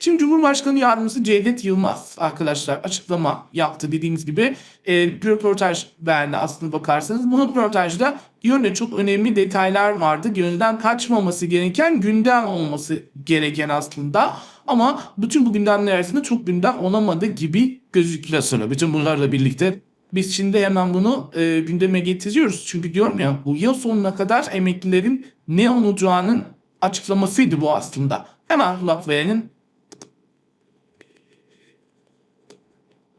Şimdi Cumhurbaşkanı Yardımcısı Cevdet Yılmaz arkadaşlar açıklama yaptı dediğimiz gibi e, bir röportaj verdi aslında bakarsanız. Bu röportajda yönde çok önemli detaylar vardı. Gönülden kaçmaması gereken gündem olması gereken aslında. Ama bütün bu gündemler arasında çok gündem olamadı gibi gözüküyor sonra. Bütün bunlarla birlikte biz şimdi hemen bunu e, gündeme getiriyoruz. Çünkü diyorum ya bu yıl sonuna kadar emeklilerin ne olacağının açıklamasıydı bu aslında. Hemen laf verenin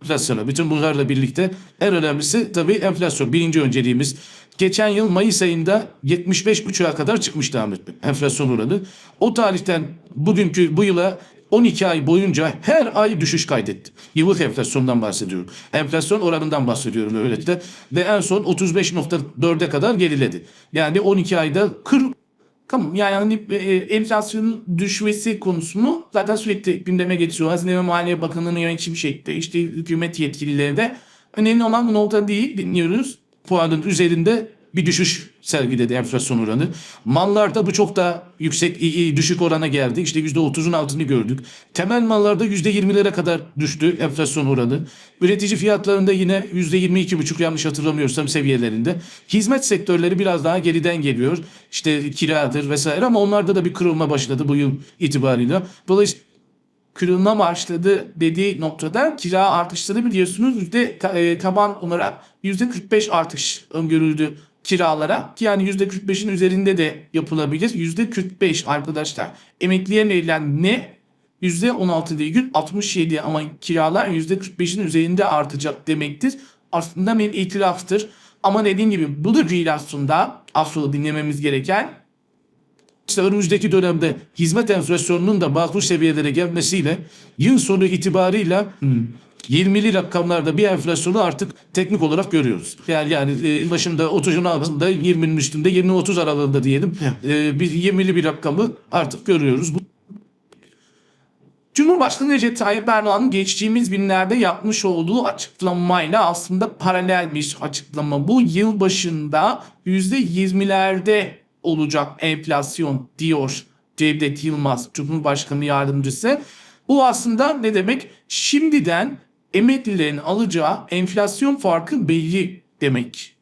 enflasyona. Bütün bunlarla birlikte en önemlisi tabii enflasyon. Birinci önceliğimiz. Geçen yıl Mayıs ayında 75,5'a kadar çıkmıştı Ahmet Bey. Enflasyon oranı. O tarihten bugünkü bu yıla 12 ay boyunca her ay düşüş kaydetti. Yıllık enflasyondan bahsediyorum. Enflasyon oranından bahsediyorum de. Ve en son 35.4'e kadar geriledi. Yani 12 ayda 40 Tamam yani hani, e, enflasyonun düşmesi konusunu zaten sürekli gündeme getiriyor. Hazine ve Maliye Bakanlığı'nın yönetim şekli, işte hükümet yetkilileri de önemli olan bu nokta değil dinliyoruz. Puanın üzerinde bir düşüş sergiledi enflasyon oranı. Mallarda bu çok da yüksek, düşük orana geldi. İşte %30'un altını gördük. Temel mallarda %20'lere kadar düştü enflasyon oranı. Üretici fiyatlarında yine %22,5 yanlış hatırlamıyorsam seviyelerinde. Hizmet sektörleri biraz daha geriden geliyor. İşte kiradır vesaire ama onlarda da bir kırılma başladı bu yıl itibariyle. Dolayısıyla kırılma başladı dediği noktada kira artışları biliyorsunuz yüzde e, taban olarak yüzde 45 artış öngörüldü kiralara. Ki Yani yüzde 45'in üzerinde de yapılabilir. Yüzde 45 arkadaşlar. Emekliye verilen ne? Yüzde 16 değil 67 ama kiralar yüzde 45'in üzerinde artacak demektir. Aslında bir itiraftır. Ama dediğim gibi bu da değil aslında dinlememiz gereken işte önümüzdeki dönemde hizmet enflasyonunun da makul seviyelere gelmesiyle yıl sonu itibarıyla hmm, 20'li rakamlarda bir enflasyonu artık teknik olarak görüyoruz. Yani yani e, başında 30'un altında 20'nin üstünde 20-30 aralığında diyelim. E, bir 20'li bir rakamı artık görüyoruz. Bu Cumhurbaşkanı Recep Tayyip Erdoğan'ın geçtiğimiz günlerde yapmış olduğu açıklamayla aslında paralel bir açıklama. Bu yıl başında %20'lerde olacak enflasyon diyor Cevdet Yılmaz Cumhurbaşkanı Yardımcısı. Bu aslında ne demek? Şimdiden emeklilerin alacağı enflasyon farkı belli demek.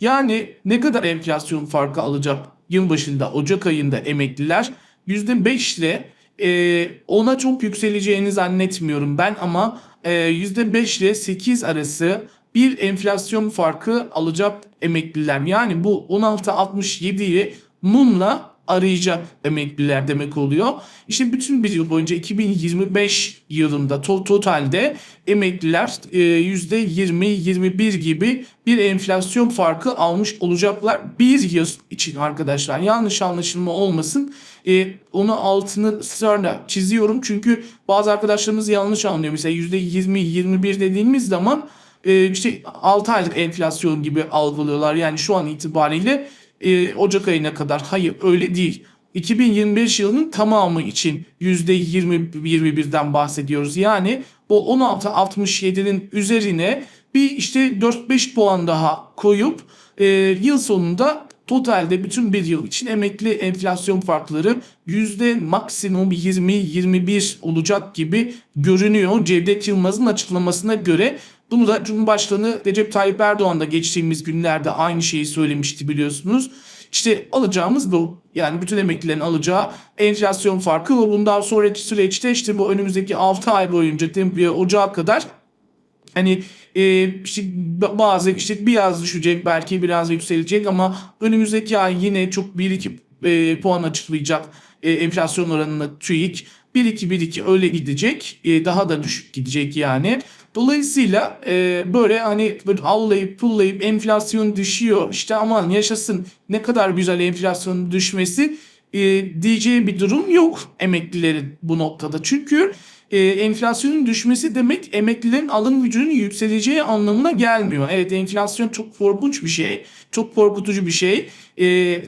Yani ne kadar enflasyon farkı alacak yılbaşında Ocak ayında emekliler %5 ile e, ona çok yükseleceğini zannetmiyorum ben ama e, %5 ile 8 arası bir enflasyon farkı alacak emekliler. Yani bu 16.67'yi mumla arayacak emekliler demek oluyor. İşte bütün bir yıl boyunca 2025 yılında to- totalde emekliler e, %20-21 gibi bir enflasyon farkı almış olacaklar. Bir yıl için arkadaşlar yanlış anlaşılma olmasın. E, onu altını ısrarla çiziyorum çünkü bazı arkadaşlarımız yanlış anlıyor. Mesela %20-21 dediğimiz zaman e, işte 6 aylık enflasyon gibi algılıyorlar. Yani şu an itibariyle e, Ocak ayına kadar. Hayır öyle değil. 2025 yılının tamamı için %20-21'den bahsediyoruz. Yani bu 16-67'nin üzerine bir işte 4-5 puan daha koyup e, yıl sonunda totalde bütün bir yıl için emekli enflasyon farkları yüzde maksimum 20-21 olacak gibi görünüyor. Cevdet Yılmaz'ın açıklamasına göre bunu da Cumhurbaşkanı Recep Tayyip Erdoğan da geçtiğimiz günlerde aynı şeyi söylemişti biliyorsunuz. İşte alacağımız bu. Yani bütün emeklilerin alacağı enflasyon farkı ve bundan sonraki süreçte işte bu önümüzdeki 6 ay boyunca Temmuz Ocağa kadar Hani e, işte bazı işte biraz düşecek belki biraz yükselecek ama önümüzdeki ay yine çok 1-2 e, puan açıklayacak e, enflasyon oranını TÜİK 1-2-1-2 öyle gidecek e, daha da düşük gidecek yani. Dolayısıyla e, böyle hani böyle allayıp pullayıp enflasyon düşüyor işte aman yaşasın ne kadar güzel enflasyon düşmesi e, diyeceği bir durum yok emeklilerin bu noktada. Çünkü e, enflasyonun düşmesi demek emeklilerin alım gücünün yükseleceği anlamına gelmiyor. Evet enflasyon çok korkunç bir şey. Çok korkutucu bir şey. E,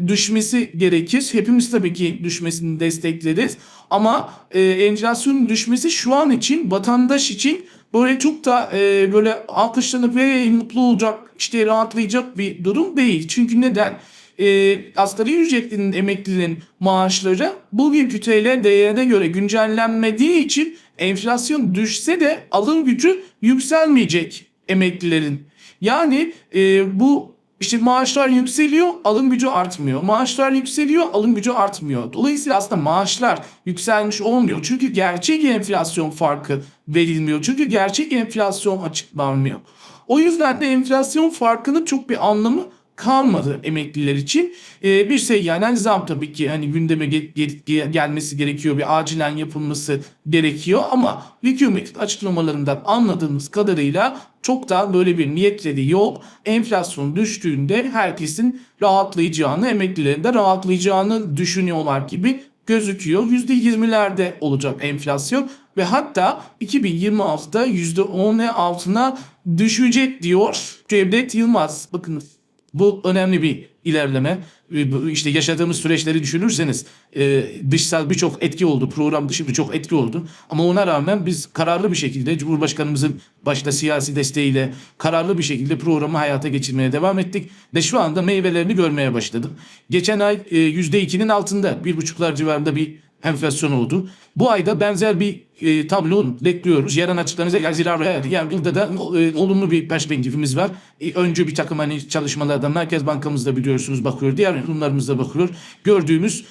düşmesi gerekir. Hepimiz tabii ki düşmesini destekleriz. Ama e, enflasyonun düşmesi şu an için vatandaş için böyle çok da e, böyle alkışlanıp ve mutlu olacak işte rahatlayacak bir durum değil. Çünkü neden? E, asgari ücretlinin emeklilerin maaşları bugünkü TL değerine göre güncellenmediği için enflasyon düşse de alım gücü yükselmeyecek emeklilerin. Yani e, bu işte maaşlar yükseliyor, alım gücü artmıyor. Maaşlar yükseliyor, alım gücü artmıyor. Dolayısıyla aslında maaşlar yükselmiş olmuyor. Çünkü gerçek enflasyon farkı verilmiyor. Çünkü gerçek enflasyon açıklanmıyor. O yüzden de enflasyon farkının çok bir anlamı kalmadı emekliler için. Ee, bir şey yani zam tabii ki hani gündeme ge- ge- gelmesi gerekiyor. Bir acilen yapılması gerekiyor ama hükümetin açıklamalarından anladığımız kadarıyla çok da böyle bir niyetleri yok. Enflasyon düştüğünde herkesin rahatlayacağını, emeklilerin de rahatlayacağını düşünüyorlar gibi gözüküyor. %20'lerde olacak enflasyon ve hatta 2026'da %10'e altına düşecek diyor Cevdet Yılmaz. Bakınız bu önemli bir ilerleme. Ee, İşte yaşadığımız süreçleri düşünürseniz e, dışsal birçok etki oldu. Program dışı birçok etki oldu. Ama ona rağmen biz kararlı bir şekilde Cumhurbaşkanımızın başta siyasi desteğiyle kararlı bir şekilde programı hayata geçirmeye devam ettik. Ve şu anda meyvelerini görmeye başladık. Geçen ay e, %2'nin altında bir buçuklar civarında bir enflasyon oldu. Bu ayda benzer bir e, tablo bekliyoruz. Yarın açıklanacak Zira yani burada da e, olumlu bir perspektifimiz var. E, önce bir takım hani çalışmalardan Merkez Bankamız da biliyorsunuz bakıyor. Diğer kurumlarımız da bakıyor. Gördüğümüz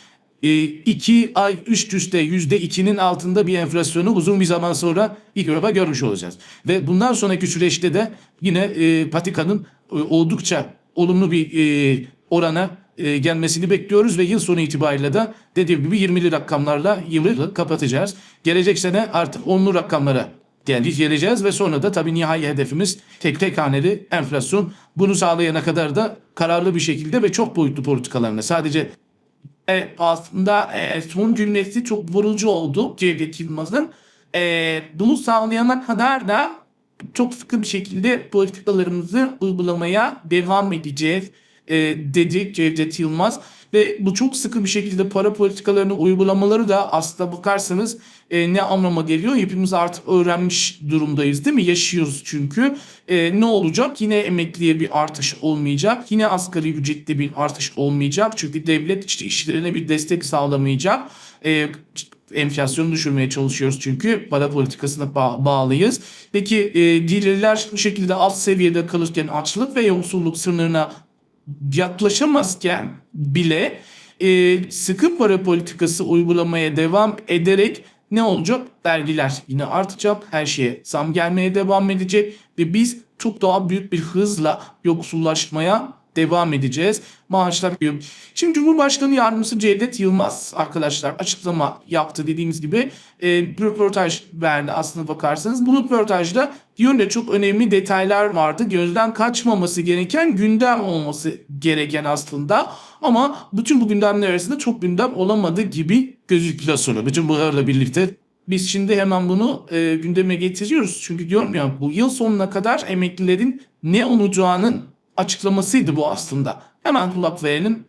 e, iki ay üst üste yüzde ikinin altında bir enflasyonu uzun bir zaman sonra ilk defa görmüş olacağız. Ve bundan sonraki süreçte de yine e, patikanın e, oldukça olumlu bir e, orana e, gelmesini bekliyoruz ve yıl sonu itibariyle de dediğim gibi 20'li rakamlarla yılı kapatacağız. Gelecek sene artık 10'lu rakamlara geldik geleceğiz ve sonra da tabii nihai hedefimiz tek tek haneli enflasyon. Bunu sağlayana kadar da kararlı bir şekilde ve çok boyutlu politikalarına sadece e, aslında e, son cümlesi çok vurucu oldu Cevdet Yılmaz'ın. E, bunu sağlayana kadar da çok sıkı bir şekilde politikalarımızı uygulamaya devam edeceğiz e, dedi Cevdet Yılmaz. Ve bu çok sıkı bir şekilde para politikalarını uygulamaları da aslında bakarsanız e, ne anlama geliyor? Hepimiz artık öğrenmiş durumdayız değil mi? Yaşıyoruz çünkü. E, ne olacak? Yine emekliye bir artış olmayacak. Yine asgari ücrette bir artış olmayacak. Çünkü devlet işte işlerine bir destek sağlamayacak. E, enflasyonu düşürmeye çalışıyoruz çünkü para politikasına ba- bağlıyız. Peki e, gelirler bu şekilde alt seviyede kalırken açlık ve yoksulluk sınırına yaklaşamazken bile e, sıkı para politikası uygulamaya devam ederek ne olacak? Vergiler yine artacak, her şeye zam gelmeye devam edecek ve biz çok daha büyük bir hızla yoksullaşmaya devam edeceğiz. Maaşlar Şimdi Cumhurbaşkanı Yardımcısı Cevdet Yılmaz arkadaşlar açıklama yaptı dediğimiz gibi e, röportaj verdi aslında bakarsanız. Bu röportajda yönde çok önemli detaylar vardı. Gözden kaçmaması gereken gündem olması gereken aslında. Ama bütün bu gündemler arasında çok gündem olamadı gibi gözüküyor sonra. Bütün bunlarla birlikte biz şimdi hemen bunu e, gündeme getiriyoruz. Çünkü diyorum ya bu yıl sonuna kadar emeklilerin ne olacağının açıklamasıydı bu aslında. Hemen kulak verelim